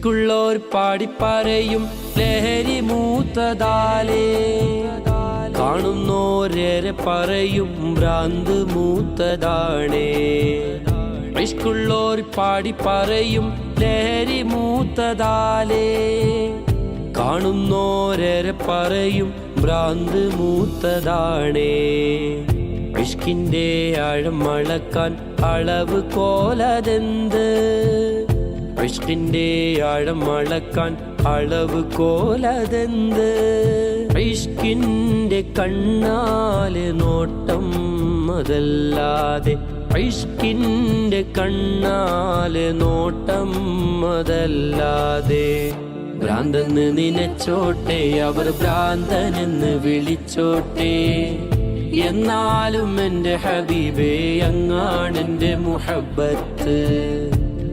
ഇഷ്കുള്ളോർ പാടിപ്പറയും ലഹരി മൂത്തതാലേ. കാണുന്നോരേറെ പറയും ഭ്രാന്ത് മൂത്തതാണേ. ഇഷ്കുള്ളോർ പാടിപ്പറയും ലഹരി മൂത്തതാലേ. കാണുന്നോരേറെ പറയും ഭ്രാന്ത് മൂത്തതാണേ. ഇഷ്കിന്റെ ആഴം അളക്കാൻ അളവ് കോലതെന്ത്? ഇഷ്കിന്റെ ആഴം അളക്കാൻ അളവ് കോലതെന്ത്? ഇഷ്കിന്റെ കണ്ണാൽ നോട്ടം അതല്ലാതെ ഇഷ്കിന്റെ കണ്ണാൽ നോട്ടം അതല്ലാതെ ഭ്രാന്തെന്ന് നിനച്ചോട്ടെ അവർ ഭ്രാന്തനെന്ന് വിളിച്ചോട്ടെ. എന്നാലും എന്റെ ഹബീബേ അങ്ങാണെന്റെ മുഹബത്ത്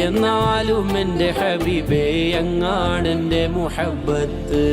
എന്നാലും എന്റെ ഹബീബേ എങ്ങാണെന്റെ മുഹബത്ത്